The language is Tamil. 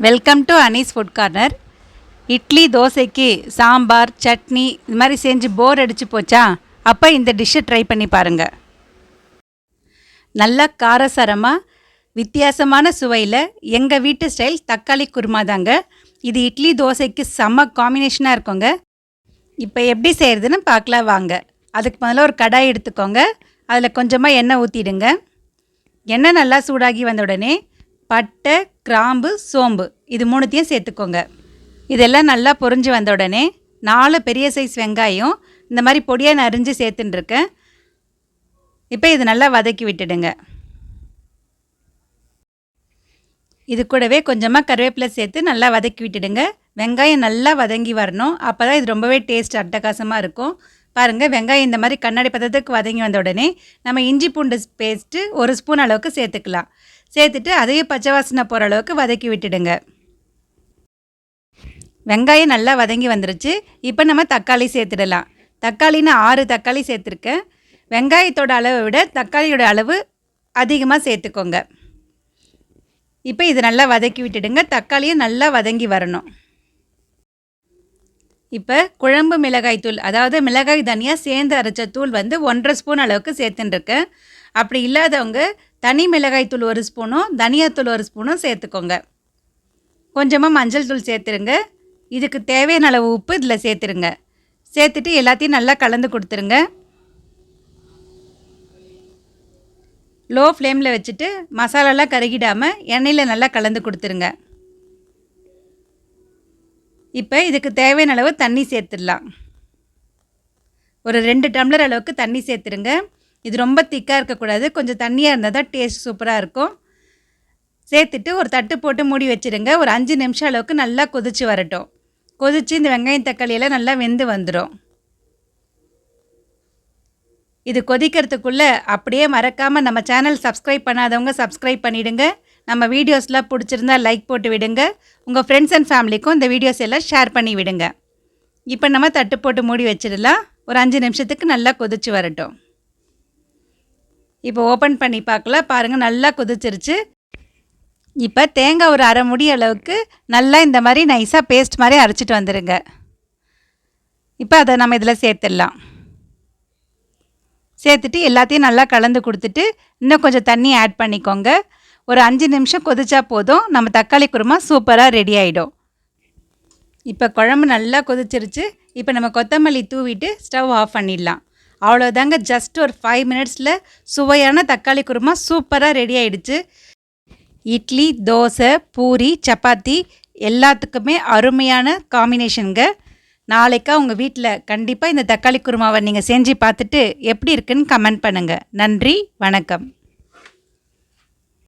Welcome to Anees food corner idli தோசைக்கு சாம்பார் சட்னி இது மாதிரி செஞ்சு போர் அடித்து போச்சா? அப்போ இந்த டிஷ்ஷை ட்ரை பண்ணி பாருங்கள் நல்லா காரசாரமாக வித்தியாசமான சுவையில் எங்கள் வீட்டு ஸ்டைல் தக்காளி குருமா தாங்க. இது இட்லி தோசைக்கு செம்ம காம்பினேஷனாக இருக்குங்க. இப்போ எப்படி செய்கிறதுன்னு பார்க்கலாம் வாங்க. அதுக்கு முதல்ல ஒரு கடாய் எடுத்துக்கோங்க. அதில் கொஞ்சமாக எண்ணெய் ஊற்றிடுங்க எண்ணெய் நல்லா சூடாகி வந்த உடனே பட்டை கிராம்பு சோம்பு. இது மூணுத்தையும் சேர்த்துக்கோங்க. இதெல்லாம் நல்லா பொரிஞ்சு வந்த உடனே நாலு பெரிய சைஸ் வெங்காயம் இந்த மாதிரி பொடியாக நரிஞ்சு சேர்த்துட்டுருக்கேன். இப்போ இது நல்லா வதக்கி விட்டுடுங்க. இது கூடவே கொஞ்சமாக கருவேப்பிலை சேர்த்து நல்லா வதக்கி விட்டுடுங்க. வெங்காயம் நல்லா வதங்கி வரணும். அப்போ தான் இது ரொம்பவே டேஸ்ட் அட்டகாசமாக இருக்கும். பாருங்கள் வெங்காயம் இந்த மாதிரி கண்ணாடி பதத்துக்கு வதங்கி வந்த உடனே நம்ம இஞ்சி பூண்டு பேஸ்ட்டு ஒரு ஸ்பூன் அளவுக்கு சேர்த்துக்கலாம். சேர்த்துட்டு அதையும் பச்சை வாசனை போகிற அளவுக்கு வதக்கி விட்டுடுங்க. வெங்காயம் நல்லா வதங்கி வந்துருச்சு. இப்போ நம்ம தக்காளி சேர்த்துடலாம். தக்காளின்னு ஆறு தக்காளி சேர்த்துருக்கேன். வெங்காயத்தோட அளவை விட தக்காளியோட அளவு அதிகமாக சேர்த்துக்கோங்க. இப்போ இது நல்லா வதக்கி விட்டுடுங்க. தக்காளியும் நல்லா வதங்கி வரணும். இப்போ குழம்பு மிளகாய் தூள் அதாவது மிளகாய் தனியாக சேர்ந்து அரைச்ச தூள் வந்து ஒன்றரை ஸ்பூன் அளவுக்கு சேர்த்துட்டுருக்கேன் அப்படி இல்லாதவங்க தனி மிளகாய் தூள் ஒரு ஸ்பூனும் தனியாத்தூள் ஒரு ஸ்பூனும் சேர்த்துக்கோங்க. கொஞ்சமாக மஞ்சள் தூள் சேர்த்துருங்க. இதுக்கு தேவையான அளவு உப்பு இதில் சேர்த்துருங்க. சேர்த்துட்டு எல்லாத்தையும் நல்லா கலந்து கொடுத்துருங்க. லோ ஃப்ளேமில் வச்சுட்டு மசாலாலாம் கருகிடாமல் எண்ணெயில் நல்லா கலந்து கொடுத்துருங்க. இப்போ இதுக்கு தேவையான அளவு தண்ணி சேர்த்துடலாம். ஒரு ரெண்டு டம்ளர் அளவுக்கு தண்ணி சேர்த்துருங்க. இது ரொம்ப திக்காக இருக்கக்கூடாது. கொஞ்சம் தண்ணியாக இருந்தால் தான் டேஸ்ட் சூப்பராக இருக்கும். சேர்த்துட்டு ஒரு தட்டு போட்டு மூடி வச்சுருங்க. ஒரு அஞ்சு நிமிஷம் அளவுக்கு நல்லா கொதித்து வரட்டும். கொதித்து இந்த வெங்காயம் தக்காளியெல்லாம் நல்லா வெந்து வந்துடும் இது கொதிக்கிறதுக்குள்ளே அப்படியே மறக்காமல் நம்ம சேனல் சப்ஸ்கிரைப் பண்ணாதவங்க சப்ஸ்கிரைப் பண்ணிவிடுங்க நம்ம வீடியோஸ்லாம் பிடிச்சிருந்தா லைக் போட்டு விடுங்க. உங்கள் ஃப்ரெண்ட்ஸ் அண்ட் ஃபேமிலிக்கும் இந்த வீடியோஸ் எல்லாம் ஷேர் பண்ணி விடுங்க. இப்போ நம்ம தட்டு போட்டு மூடி வச்சிடலாம். ஒரு அஞ்சு நிமிஷத்துக்கு நல்லா கொதிச்சு வரட்டும். இப்போ ஓப்பன் பண்ணி பார்க்கலாம். பாருங்கள் நல்லா கொதிச்சிருச்சு. இப்போ தேங்காய் ஒரு அரை முடி அளவுக்கு நல்லா இந்த மாதிரி நைஸாக பேஸ்ட் மாதிரி அரைச்சிட்டு வந்துடுங்க இப்போ அதை நம்ம இதில் சேர்த்துடலாம். சேர்த்துட்டு எல்லாத்தையும் நல்லா கலந்து கொடுத்துட்டு இன்னும் கொஞ்சம் தண்ணி ஆட் பண்ணிக்கோங்க. ஒரு அஞ்சு நிமிஷம் கொதிச்சா போதும். நம்ம தக்காளி குருமா சூப்பராக ரெடி ஆகிடும் இப்போ குழம்பு நல்லா கொதிச்சிருச்சு. இப்போ நம்ம கொத்தமல்லி தூவிட்டு ஸ்டவ் ஆஃப் பண்ணிடலாம். அவ்வளோதாங்க ஜஸ்ட் ஒரு ஃபைவ் மினிட்ஸில் சுவையான தக்காளி குருமா சூப்பராக ரெடி ஆகிடுச்சு இட்லி தோசை பூரி சப்பாத்தி எல்லாத்துக்குமே அருமையான காம்பினேஷனுங்க நாளைக்கா உங்கள் வீட்டில் கண்டிப்பாக இந்த தக்காளி குருமாவை நீங்கள் செஞ்சு பார்த்துட்டு எப்படி இருக்குன்னு கமெண்ட் பண்ணுங்கள் நன்றி வணக்கம்.